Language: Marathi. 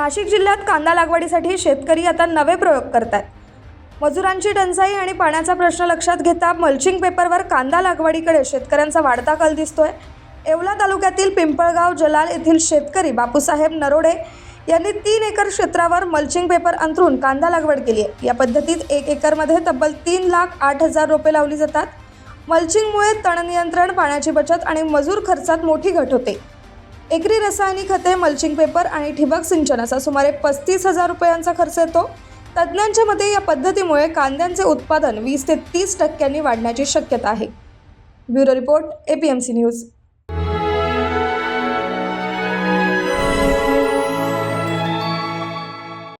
नाशिक जिल्ह्यात कांदा लागवडीसाठी शेतकरी आता नवे प्रयोग करत आहेत मजुरांची टंचाई आणि पाण्याचा प्रश्न लक्षात घेता मल्चिंग पेपरवर कांदा लागवडीकडे शेतकऱ्यांचा वाढता कल दिसतोय. येवला तालुक्यातील पिंपळगाव जलाल येथील शेतकरी बापूसाहेब नरोडे यांनी तीन एकर क्षेत्रावर मल्चिंग पेपर अंतरून कांदा लागवड केली आहे. या पद्धतीत एक एकरमध्ये तब्बल तीन लाख आठ हजार रोपे लावली जातात. मल्चिंगमुळे तण नियंत्रण पाण्याची बचत आणि मजूर खर्चात मोठी घट होते. एकरी रासायनिक खते मल्चिंग पेपर आणि ठिबक सिंचनाचा सुमारे पस्तीस हजार रुपयांचा खर्च येतो. तज्ज्ञांच्या मते या पद्धतीमुळे कांद्यांचे उत्पादन वीस ते तीस टक्क्यांनी वाढण्याची शक्यता आहे. Bureau report APMC news